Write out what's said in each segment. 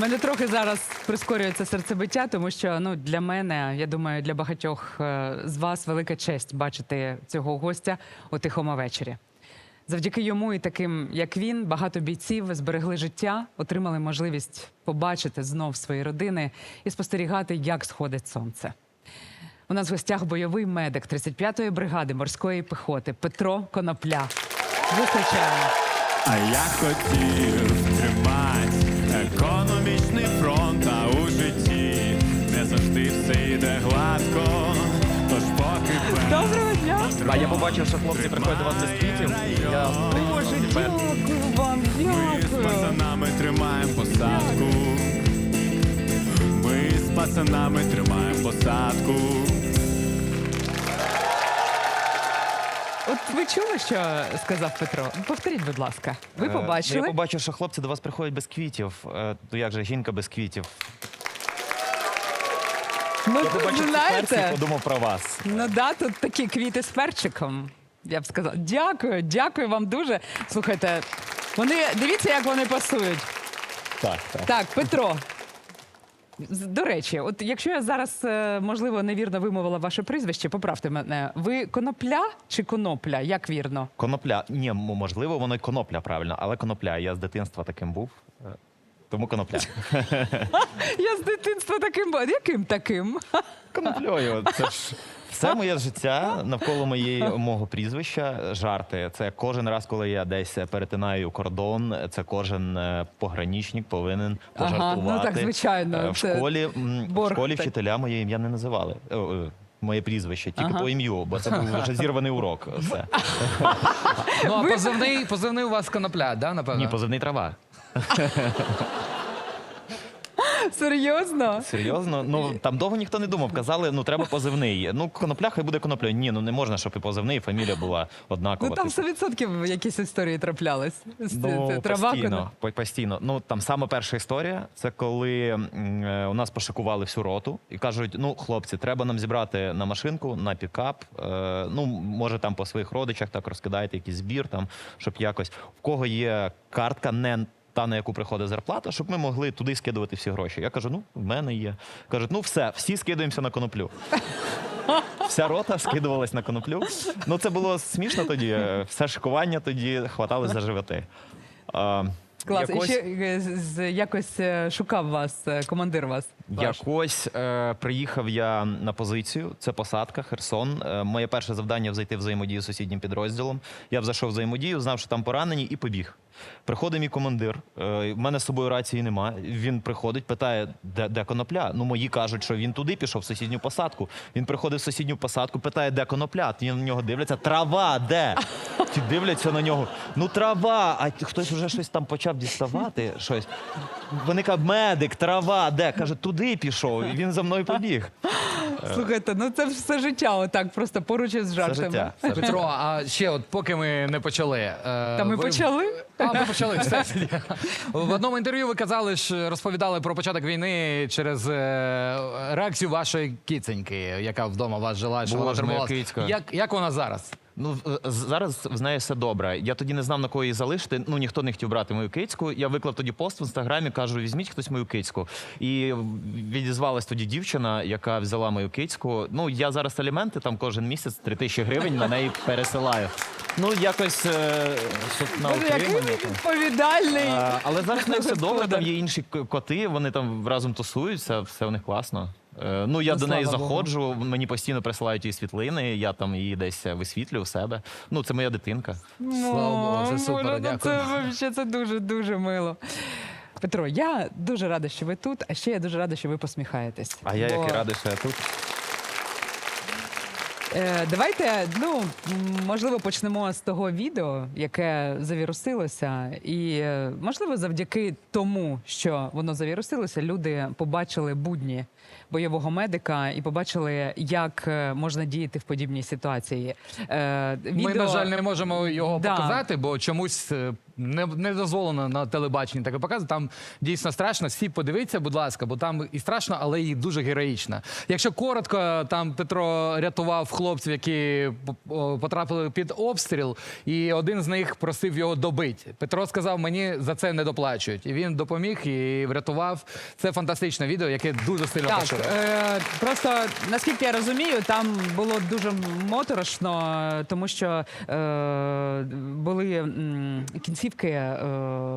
Мене трохи зараз прискорюється серцебиття, тому що ну для мене, я думаю, для багатьох е, з вас велика честь бачити цього гостя у тихому вечорі. Завдяки йому і таким, як він, багато бійців зберегли життя, отримали можливість побачити знов свої родини і спостерігати, як сходить сонце. У нас в гостях бойовий медик 35-ї бригади морської піхоти Петро Конопля. Зустрічаємо. А я хотів тримати А я побачив, що хлопці приходять до вас без квітів. Я Боже, дякую вам, ми з дякую. пацанами тримаємо посадку. Ми з пацанами тримаємо посадку. От ви чули, що сказав Петро? Повторіть, будь ласка. Ви Е, Я побачили? побачив, що хлопці до вас приходять без квітів. Е, Ну як же жінка без квітів? Ну, Я побачив ці перці і подумав про вас. ну да, тут такі квіти з перчиком. Я б сказала. Дякую, дякую вам дуже. Слухайте, вони дивіться, як вони пасують. Так, так. Так, Петро. з- До речі, от якщо я зараз, е, можливо, невірно вимовила ваше прізвище, поправте мене. Ви конопля чи конопля? Як вірно? Конопля. Ні, м- можливо, воно й конопля правильно, але конопля. Я з дитинства таким був. Е, Тому конопля. Я з дитинства таким була. Яким таким? Коноплею. Це ж все моє життя навколо моєї мого прізвища. Жарти. Це кожен раз, коли я десь перетинаю кордон. Це кожен е, пограничник повинен Ага, ну пожартувати. так, звичайно, Е, В це школі в борг школі так. вчителя моє ім'я не називали. Е, е, Моє прізвище, тільки Ага. по ім'ю, бо це був вже зірваний урок. Все. Ну, а позивний, позивний у вас конопля, да, напевно? Ні, позивний трава. Серйозно? Серйозно? Ну там довго ніхто не думав. Казали, ну треба позивний. Ну, конопля, хай буде конопля. Ні, ну не можна, щоб і позивний, і фамілія була однакова. Ну там типу. 100% якісь історії траплялись. З- Ну, трава, постійно, по- постійно. Ну там саме перша історія. Це коли м, е, у нас пошикували всю роту і кажуть: ну, хлопці, треба нам зібрати на машинку, на пікап. Е, ну, може, там по своїх родичах так розкидайте якийсь збір, там, щоб якось в кого є картка, не та, на яку приходить зарплата, щоб ми могли туди скидувати всі гроші. Я кажу, ну, в мене є. Кажуть, ну все, всі скидуємося на коноплю. Вся рота скидувалась на коноплю. Ну, це було смішно тоді. е, Все шикування тоді хватали за животи. Клас. якось, І ще е, з- з- якось е, шукав вас, е, командир вас. Якось е, приїхав я на позицію. Це посадка, Херсон. Е, моє перше завдання взайти в взаємодію з сусіднім підрозділом. Я зайшов в взаємодію, знав, що там поранені, і побіг. Приходить мій командир. Е, в мене з собою рації нема. Він приходить, питає, де, де конопля. Ну, мої кажуть, що він туди пішов, в сусідню посадку. Він приходить в сусідню посадку, питає, де конопля. Ті на нього дивляться. Трава, де? Ті дивляться на нього. Ну, трава. А хтось вже щось там почав діставати. Щось. Вони кажуть, медик, трава, де? Каже, туди пішов. І він за мною побіг. Слухайте, ну це ж все життя, отак, просто поруч із жартами. життя. Все життя. Петро, а ще от поки ми не почали. е, Та ми ви- почали. А, ми почали. Все. В одному інтерв'ю ви казали, що розповідали про початок війни через е, реакцію вашої кіценьки, яка вдома у вас жила, що Боже, вона моя трималась. кицька. Як, як вона зараз? Ну зараз з нею все добре. Я тоді не знав на кого її залишити. Ну ніхто не хотів брати мою кицьку. Я виклав тоді пост в інстаграмі, кажу: візьміть хтось мою кицьку. І відізвалась тоді дівчина, яка взяла мою кицьку. Ну я зараз аліменти там кожен місяць 3 тисячі гривень на неї пересилаю. Ну якось е, на утримання. відповідальний. Але зараз в неї все добре. Там є інші коти, вони там разом тусуються, все в них класно. Е, Ну, я Ну, до неї слава Богу. заходжу, мені постійно присилають її світлини, я там її десь висвітлюю в себе. Ну, це моя дитинка. Слава Богу, це О, супер, Боже, ну дякую. Це вообще це дуже дуже мило. Петро, я дуже рада, що ви тут, а ще я дуже рада, що ви посміхаєтесь. А я Бо, який радий, що я тут. Е, давайте, ну м, можливо, почнемо з того відео, яке завірусилося, і е, можливо, завдяки тому, що воно завірусилося, люди побачили будні бойового медика і побачили, як е, можна діяти в подібній ситуації. Е, Ми, на жаль, не можемо його Да. показати, бо чомусь е, не, не дозволено на телебаченні таке показувати. Там дійсно страшно. Всі подивіться, будь ласка, бо там і страшно, але і дуже героїчно. Якщо коротко, там Петро рятував хлопців, які потрапили під обстріл, і один з них просив його добити. Петро сказав, мені за це не доплачують. І він допоміг і врятував. Це фантастичне відео, яке дуже сильно поширено. Е, просто наскільки я розумію, там було дуже моторошно, тому що е, були м, кінцівки е,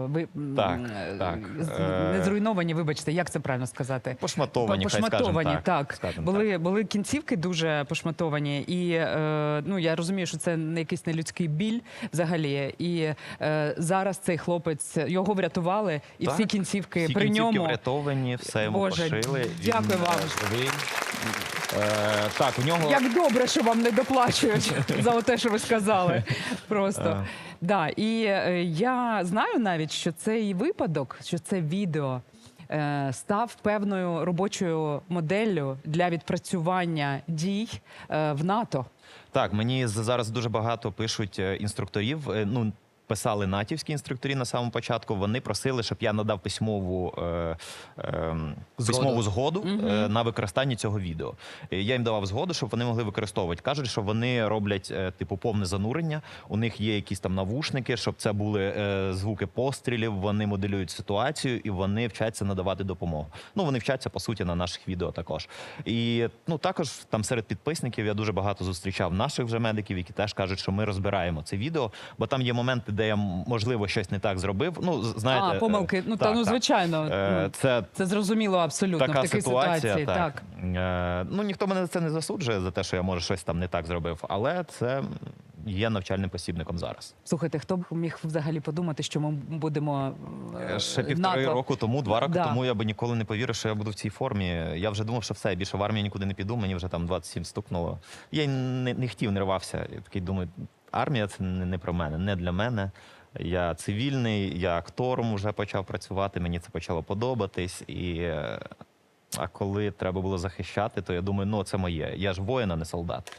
ви, м, Так, е, так, з- е, не зруйновані, вибачте, як це правильно сказати? Пошматовані, хай скажемо так, так. скажемо Були, були кінцівки дуже пошматовані, і е, ну я розумію, що це не якийсь нелюдський біль взагалі. І е, зараз цей хлопець його врятували, і Так, всі кінцівки Всі при кінцівки ньому. врятовані, все йому Боже, пошили. дякую вам. Живий. Е, так, у нього Як добре, що вам не доплачують за те, що ви сказали. Просто Е. да. І е, я знаю навіть, що цей випадок, що це відео. е, Став певною робочою моделлю для відпрацювання дій е, в НАТО. Так, мені з- зараз дуже багато пишуть е, інструкторів. е, Ну, писали натівські інструкторі на самому початку. Вони просили, щоб я надав письмову, е, е, письмову згоду е, на використання цього відео. Я їм давав згоду, щоб вони могли використовувати. Кажуть, що вони роблять е, типу повне занурення. У них є якісь там навушники, щоб це були е, звуки пострілів. Вони моделюють ситуацію і вони вчаться надавати допомогу. Ну вони вчаться по суті на наших відео також. І ну також там серед підписників я дуже багато зустрічав наших вже медиків, які теж кажуть, що ми розбираємо це відео, бо там є моменти, де я можливо щось не так зробив. Ну знаєте, а, помилки. Ну та ну звичайно. Е, ну, Це Це зрозуміло абсолютно така в такій ситуація. ситуації. так. Е, ну ніхто мене за це не засуджує за те, що я може щось там не так зробив, але це є навчальним посібником зараз. Слухайте, хто б міг взагалі подумати, що ми будемо е, Ще півтори НАТО? року тому, два роки Да. тому я би ніколи не повірив, що я буду в цій формі. Я вже думав, що все, я більше в армію нікуди не піду. Мені вже там 27 стукнуло. Я не, не хотів, не рвався. Я такий думаю, армія це не, про мене, не для мене. Я цивільний, я актором вже почав працювати. Мені це почало подобатись. І а коли треба було захищати, то я думаю, ну це моє. Я ж воїн, а не солдат.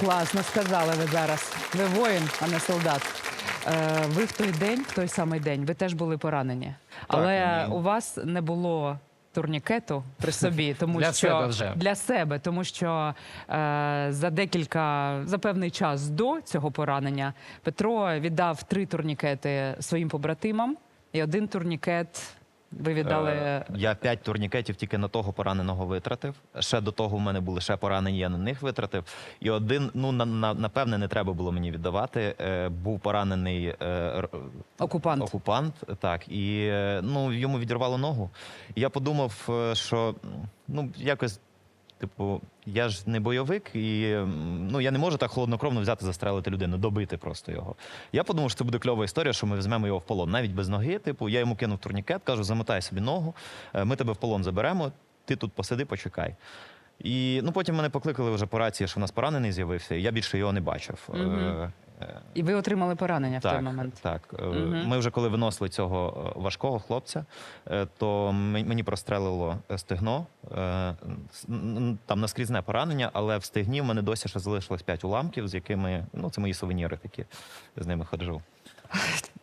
Класно сказали ви зараз. Ви воїн, а не солдат. Е, ви в той день, в той самий день, ви теж були поранені. Але ні. у вас не було турнікету при собі, тому Для що себе вже. для себе, тому що е, за декілька за певний час до цього поранення Петро віддав три турнікети своїм побратимам, і один турнікет ви віддали. Е, Я п'ять турнікетів тільки на того пораненого витратив. Ще до того в мене були ще поранені, я на них витратив. І один, ну на, на, напевне, не треба було мені віддавати. Е, був поранений е, Окупант. окупант, так, і ну, йому відірвало ногу. І я подумав, що ну, якось. Типу, я ж не бойовик, і ну я не можу так холоднокровно взяти, застрелити людину, добити просто його. Я подумав, що це буде кльова історія, що ми візьмемо його в полон, навіть без ноги. Типу, я йому кинув турнікет, кажу, замотай собі ногу, е, ми тебе в полон заберемо, ти тут посиди, почекай. І ну потім мене покликали вже по рації, що в нас поранений з'явився, і я більше його не бачив. Е, е, І ви отримали поранення в той момент. так. угу. Ми вже коли виносили цього е, важкого хлопця, е, то мені прострелило стегно. Там наскрізне поранення, але в стегні в мене досі ще залишилось 5 уламків, з якими ну це мої сувеніри такі. З ними ходжу.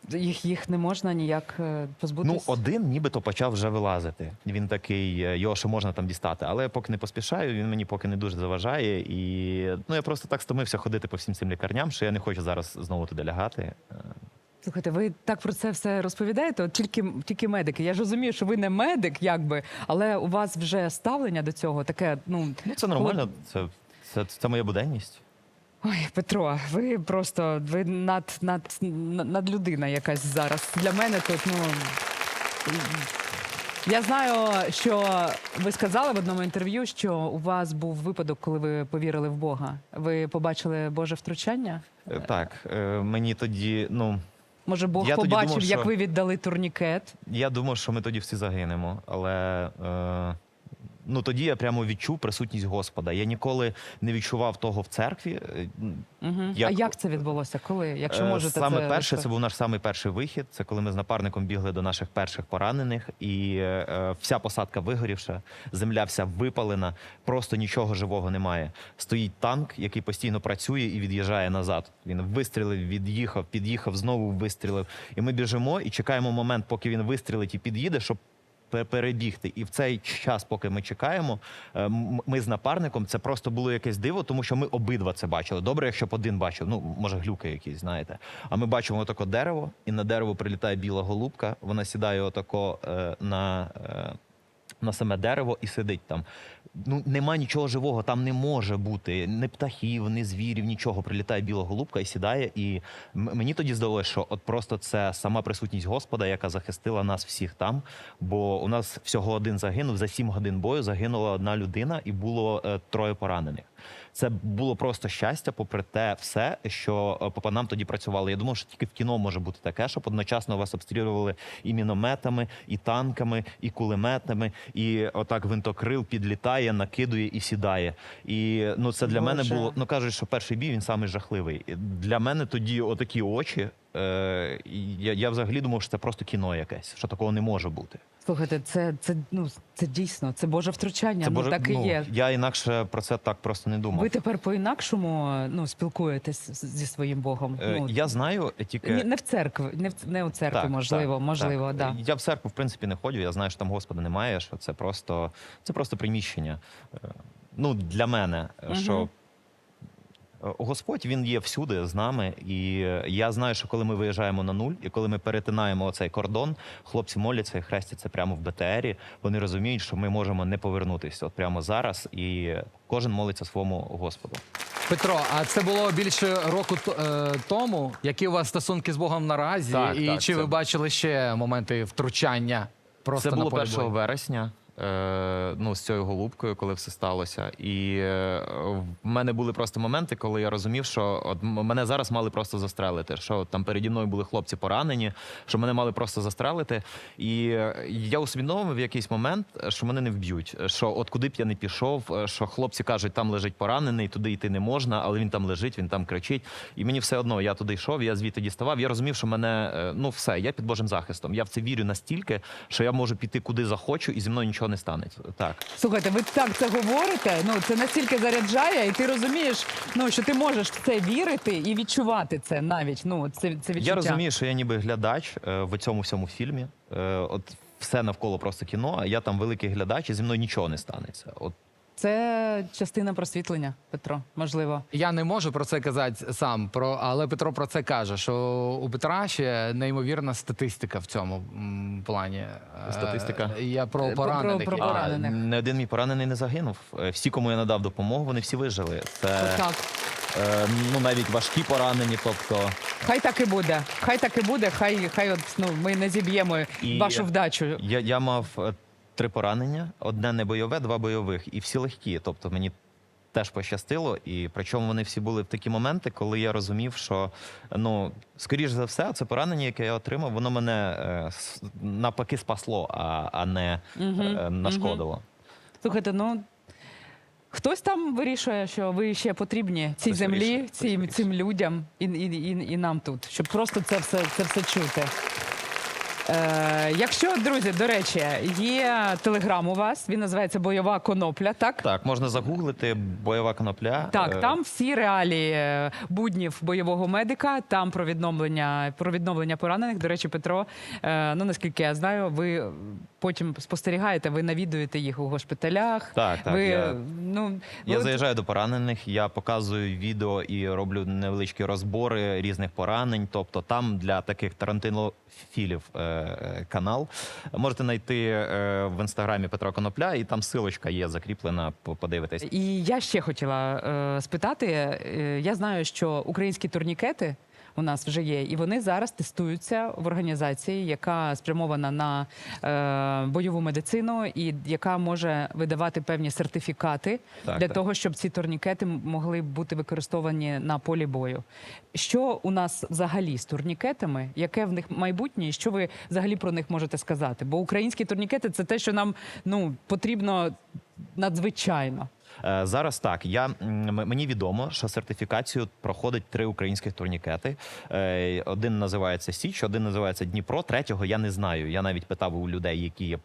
Їх, їх не можна ніяк е, позбутись. Ну, один нібито почав вже вилазити. Він такий, е, його ще можна там дістати. Але я поки не поспішаю, він мені поки не дуже заважає. І ну я просто так стомився ходити по всім цим лікарням, що я не хочу зараз знову туди лягати. Слухайте, ви так про це все розповідаєте? От тільки, тільки медики. Я ж розумію, що ви не медик, якби, але у вас вже ставлення до цього таке. Ну, Ну, це нормально, це, це, це моя буденність. Ой, Петро, ви просто ви над, над, над людина якась зараз. Для мене тут, ну. Я знаю, що ви сказали в одному інтерв'ю, що у вас був випадок, коли ви повірили в Бога. Ви побачили Боже втручання? Е, Так, е, мені тоді, ну Може, Бог Я побачив, думав, як що- ви віддали турнікет? я думав, що ми тоді всі загинемо, але е, ну тоді я прямо відчув присутність Господа. Я ніколи не відчував того в церкві. е, Угу. Як- А як це відбулося? Коли? Якщо Е, можете саме це перше, це був наш самий перший вихід. Це коли ми з напарником бігли до наших перших поранених, і е, вся посадка вигорівша, земля вся випалена, просто нічого живого немає. Стоїть танк, який постійно працює і від'їжджає назад. Він вистрілив, від'їхав, під'їхав, знову вистрілив. І ми біжимо і чекаємо момент, поки він вистрілить і під'їде, щоб перебігти. І в цей час, поки ми чекаємо, е, ми з напарником це просто було якесь диво, тому що ми обидва це бачили. Добре, якщо б один бачив, ну може глюки якісь, знаєте. А ми бачимо отако дерево, і на дерево прилітає біла голубка. Вона сідає отако е, на. На саме дерево і сидить там. Ну нема нічого живого, там не може бути ні птахів, ні звірів, нічого. Прилітає біла голубка і сідає. І мені тоді здалося, що от просто це сама присутність Господа, яка захистила нас всіх там. Бо у нас всього один загинув за сім годин бою. Загинула одна людина, і було е, троє поранених. Це було просто щастя, попри те, все, що е, по нам тоді працювали. Я думав, що тільки в кіно може бути таке, щоб одночасно вас обстрілювали і мінометами, і танками, і кулеметами, і отак винтокрил підлітає, накидує і сідає. І ну це для мене було. Ну кажуть, що перший бій він самий жахливий. Для мене тоді отакі очі. Е, я, я взагалі думав, що це просто кіно якесь, що такого не може бути. Слухайте, це, це, ну, це дійсно, це Боже втручання. Це ну, боже, так і ну, є. я інакше про це так просто не думав. Ви тепер по-інакшому ну, спілкуєтесь зі своїм Богом. Е, ну, я знаю тільки ні- не в церкві, не, в, не у церкві, можливо, можливо, так. да. Я в церкву, в принципі, не ходжу. Я знаю, що там Господа немає, що це просто, це просто приміщення. Е, Ну, для мене, е, що е, Господь він є всюди з нами, і е, я знаю, що коли ми виїжджаємо на нуль, і коли ми перетинаємо оцей кордон, хлопці моляться і хрестяться прямо в БТРі. Вони розуміють, що ми можемо не повернутися от прямо зараз, і кожен молиться своєму Господу. Петро, а це було більше року е, тому. Які у вас стосунки з Богом наразі? Так, і так, чи це- ви бачили ще моменти втручання? Просто Це було на 1 вересня. Е, ну, з цією голубкою, коли все сталося. І е, в мене були просто моменти, коли я розумів, що от мене зараз мали просто застрелити. Що там переді мною були хлопці поранені, що мене мали просто застрелити. І е, я усвідомив в якийсь момент, що мене не вб'ють. Що от куди б я не пішов, що хлопці кажуть, там лежить поранений, туди йти не можна, але він там лежить, він там кричить. І мені все одно, я туди йшов, я звідти діставав. Я розумів, що мене ну все, я під Божим захистом. Я в це вірю настільки, що я можу піти куди захочу, і зі мною нічого не станеться. Так. Слухайте, ви так це говорите. Ну це настільки заряджає, і ти розумієш, ну що ти можеш в це вірити і відчувати це навіть. Ну це, це відчуття. Я розумію, що я ніби глядач е, в цьому всьому фільмі. Е, от все навколо просто кіно, а я там великий глядач, і зі мною нічого не станеться. От Це частина просвітлення, Петро. Можливо. Я не можу про це казати сам, про, але Петро про це каже, що у Петра ще неймовірна статистика в цьому плані. Е, Статистика? Я про Про- поранених. про- про а, поранених. не один мій поранений не загинув. Е, Всі, кому я надав допомогу, вони всі вижили. Це Так. е, ну навіть важкі поранені. Тобто Хай так і буде. Хай так і буде. Хай, хай от ну ми не зіб'ємо І- вашу вдачу. я, я мав три поранення: одне не бойове, два бойових, і всі легкі. Тобто мені. Теж пощастило, і причому вони всі були в такі моменти, коли я розумів, що ну скоріш за все, це поранення, яке я отримав, воно мене е, навпаки спасло, а, а не е, нашкодило. Слухайте, ну хтось там вирішує, що ви ще потрібні цій Хтось землі, вирішує, цим, вирішує. цим людям і, і, і, і нам тут, щоб просто це все, це все чути. Е, якщо, друзі, до речі, є телеграм у вас, він називається Бойова конопля, так? Так, можна загуглити бойова конопля. Так, Е, там всі реалії е, буднів бойового медика, там про відновлення, про відновлення поранених. До речі, Петро, е, ну наскільки я знаю, ви потім спостерігаєте, ви навідуєте їх у госпіталях. Так, так, Ви, я- ну, Я ви- заїжджаю до поранених, я показую відео і роблю невеличкі розбори різних поранень. Тобто там для таких тарантинофілів е, канал. Можете знайти е, в інстаграмі Петра Конопля, і там силочка є закріплена. по- Подивитись. І я ще хотіла е, спитати: е, я знаю, що українські турнікети. У нас вже є, і вони зараз тестуються в організації, яка спрямована на е, бойову медицину, і яка може видавати певні сертифікати Так, для так. того, щоб ці турнікети могли бути використовані на полі бою. Що у нас взагалі з турнікетами? Яке в них майбутнє? І що ви взагалі про них можете сказати? Бо українські турнікети це те, що нам ну потрібно надзвичайно. Е, Зараз так. Я мені відомо, що сертифікацію проходить три українських турнікети. Е, Один називається Січ, один називається Дніпро. Третього я не знаю. Я навіть питав у людей, які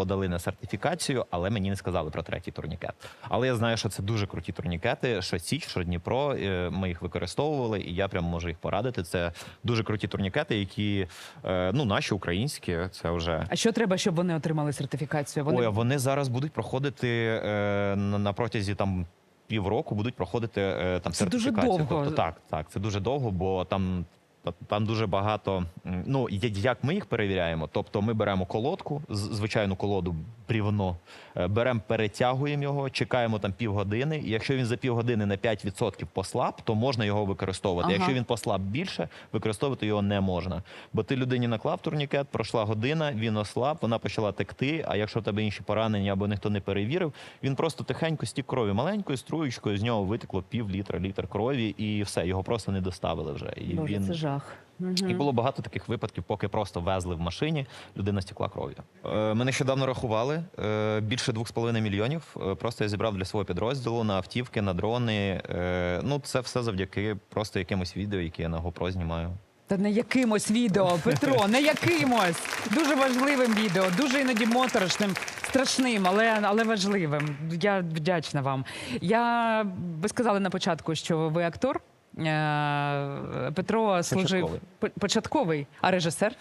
подали на сертифікацію, але мені не сказали про третій турнікет. Але я знаю, що це дуже круті турнікети. Що Січ, що Дніпро. е, Ми їх використовували, і я прям можу їх порадити. Це дуже круті турнікети, які е, ну наші українські. Це вже А що треба, щоб вони отримали сертифікацію? Вони Ой, вони зараз будуть проходити е, на, на протязі там. Півроку будуть проходити там Це дуже довго. Тобто, так, так, це дуже довго, бо там, та- там дуже багато. Ну як ми їх перевіряємо? Тобто, ми беремо колодку, звичайну колоду, брівно, е, беремо, перетягуємо його, чекаємо там півгодини. І якщо він за півгодини на 5% послаб, то можна його використовувати. Ага. Якщо він послаб більше, використовувати його не можна. Бо ти людині наклав турнікет, пройшла година, він ослаб, вона почала текти. А якщо в тебе інші поранення або ніхто не перевірив, він просто тихенько стік крові маленькою струєчкою, з нього витекло пів літра, літр крові, і все, його просто не доставили вже. І Боже, він це жах. і було багато таких випадків, поки просто везли в машині, людина стекла кров'ю. Е, ми нещодавно рахували е, більше 2,5 мільйонів. Е, просто я зібрав для свого підрозділу на автівки, на дрони. Е, ну, це все завдяки просто якимось відео, які я на GoPro знімаю. Та не якимось відео, Петро, не якимось. Дуже важливим відео, дуже іноді моторошним, страшним, але, але важливим. Я вдячна вам. Я ви сказали на початку, що ви актор. Е, Петро служив Початковий. Початковий, а режисер.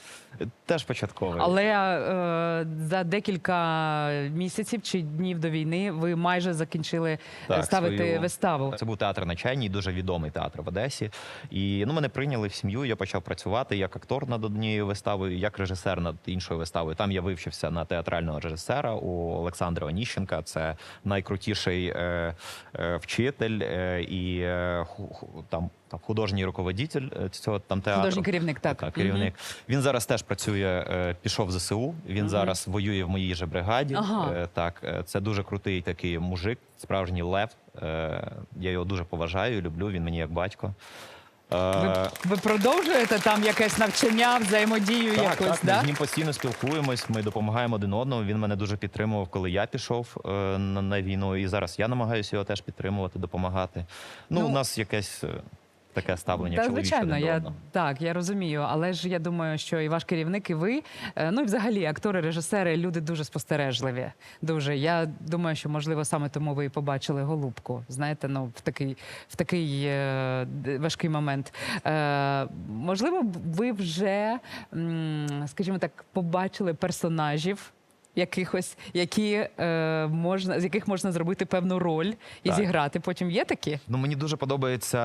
Теж початковий. Але е, за декілька місяців чи днів до війни ви майже закінчили е, Так, ставити свою- виставу. Це був театр на Чайній, дуже відомий театр в Одесі. І ну, мене прийняли в сім'ю. Я почав працювати як актор над однією виставою, як режисер над іншою виставою. Там я вивчився на театрального режисера у Олександра Оніщенка. Це найкрутіший е, е, вчитель е, і е, ху- там. Там художній руководитель е, цього там театру. Художній керівник, так. Так, керівник. Він зараз теж працює, е, пішов в ЗСУ. Він зараз воює в моїй же бригаді. Ага. Е, Так, це дуже крутий такий мужик, справжній лев. Я його дуже поважаю, люблю. Він мені як батько. Е, Ви, ви продовжуєте там якесь навчання, взаємодію так, якось, так, да? ми з ним постійно спілкуємось. Ми допомагаємо один одному. Він мене дуже підтримував, коли я пішов е, на, на війну. І зараз я намагаюся його теж підтримувати, допомагати. Ну, Ну, у нас якесь е, таке ставлення Та, чоловіче звичайно, один до я одного. так, я розумію. Але ж я думаю, що і ваш керівник, і ви, е, ну і взагалі актори, режисери, люди дуже спостережливі. Дуже. Я думаю, що можливо саме тому ви і побачили голубку. Знаєте, ну в такий в такий е, важкий момент. Е, можливо, ви вже, м, скажімо так, побачили персонажів. Якихось, які е, можна з яких можна зробити певну роль і Так. зіграти. Потім є такі? Ну мені дуже подобається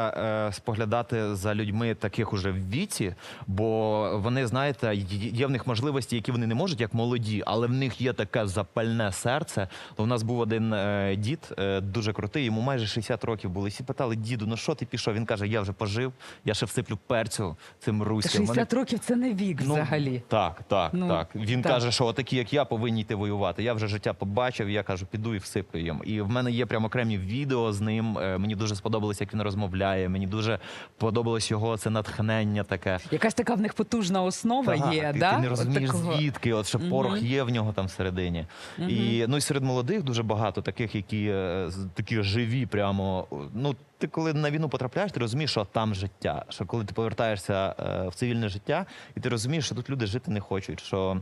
е, споглядати за людьми таких уже в віці, бо вони, знаєте, є- в них можливості, які вони не можуть, як молоді, але в них є таке запальне серце. У нас був один е, дід, е, дуже крутий, йому майже 60 років було. І всі питали, діду, ну що ти пішов? Він каже: Я вже пожив, я ще всиплю перцю цим руським. 60 років це не вік взагалі. Так, так, Ну, так. Він так. каже, що такі, як я, повинні йти воювати. Я вже життя побачив. Я кажу, піду і всиплю їм. І в мене є прямо окремі відео з ним. Е, Мені дуже сподобалось, як він розмовляє. Мені дуже подобалось його це натхнення таке. Якась така в них потужна основа Так, є, і да? ти не От розумієш, такого. звідки, от що порох є в нього там всередині. І ну і серед молодих дуже багато таких, які е, такі живі, прямо. Ну, ти коли на війну потрапляєш, ти розумієш, що там життя. Що коли ти повертаєшся е, в цивільне життя, і ти розумієш, що тут люди жити не хочуть. що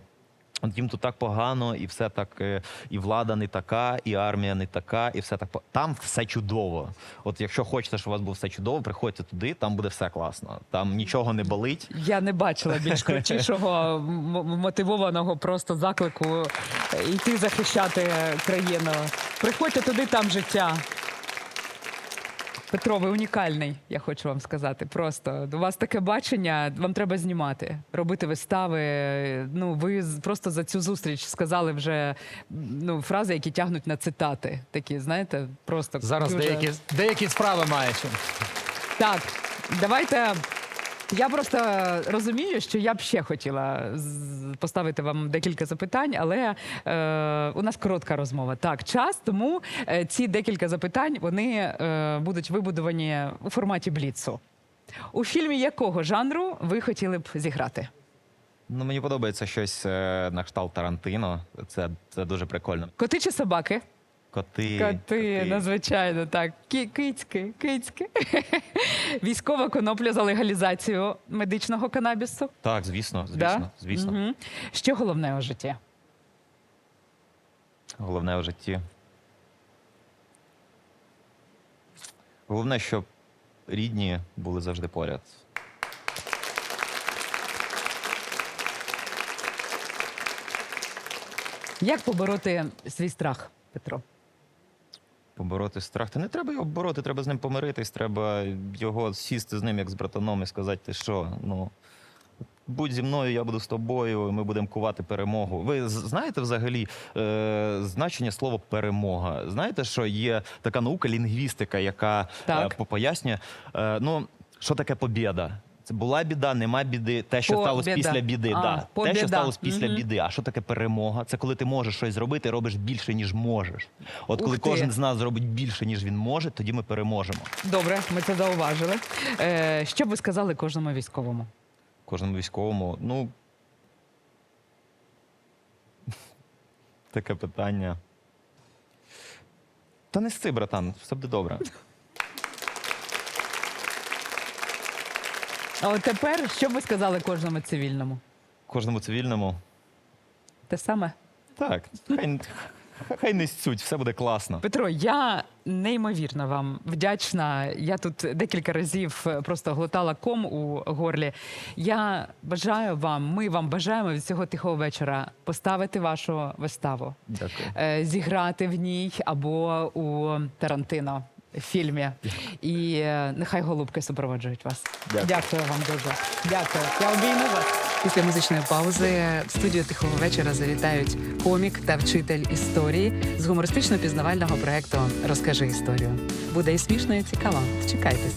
От їм тут так погано, і все так, е, і влада не така, і армія не така, і все так там все чудово. От якщо хочете, щоб у вас було все чудово, приходьте туди, там буде все класно. Там нічого не болить. Я не бачила більш крутішого мотивованого просто заклику йти захищати країну. Приходьте туди, там життя. Петро, ви унікальний, я хочу вам сказати. Просто у вас таке бачення, вам треба знімати, робити вистави. Ну, ви просто за цю зустріч сказали вже ну, фрази, які тягнуть на цитати. Такі, знаєте, просто Зараз дуже... деякі, деякі справи маєш. Так, давайте. Я просто розумію, що я б ще хотіла поставити вам декілька запитань, але е, у нас коротка розмова. Так, час, тому е, ці декілька запитань вони е, будуть вибудовані у форматі бліцу. У фільмі якого жанру ви хотіли б зіграти? Ну, мені подобається щось е, на кшталт Тарантино. Це, це дуже прикольно. Коти чи собаки? Коти. Коти, надзвичайно, так. Ки- Кицьки, кицьки. Військова конопля за легалізацію медичного канабісу. Так, звісно, звісно, Да? звісно. Мгм. Що головне у житті? Головне в житті. Головне, щоб рідні були завжди поряд. Як побороти свій страх, Петро? Побороти страх. Та не треба його бороти, треба з ним помиритись, треба його сісти з ним, як з братаном, і сказати, ти що, ну. Будь зі мною, я буду з тобою, ми будемо кувати перемогу. Ви знаєте взагалі е, значення слова перемога? Знаєте, що є така наука лінгвістика, яка Так. е, пояснює, е, ну, що таке побєда? Це була біда, нема біди, те, що сталося Побєда. після біди. А, да. Те, побєда. що сталося після Мгм. біди. А що таке перемога? Це коли ти можеш щось зробити, робиш більше, ніж можеш. От Ух коли ти. кожен з нас зробить більше, ніж він може, тоді ми переможемо. Добре, ми це зауважили. Е, що б ви сказали кожному військовому? Кожному військовому. Ну. Таке питання. Та не сци, братан, все буде добре. А от тепер, що б ви сказали кожному цивільному? Кожному цивільному. Те саме? Так, хай, хай не суть, все буде класно. Петро, я неймовірно вам вдячна. Я тут декілька разів е, просто глотала ком у горлі. Я бажаю вам, ми вам бажаємо від цього тихого вечора поставити вашу виставу, Дякую. е, зіграти в ній або у Тарантино фільмі. І е, нехай голубки супроводжують вас. Дякую. Дякую вам дуже. Дякую. Я обійму вас. Після музичної паузи в студію тихого вечора завітають комік та вчитель історії з гумористично-пізнавального проекту Розкажи історію. Буде і смішно, і цікаво. Чекайтесь.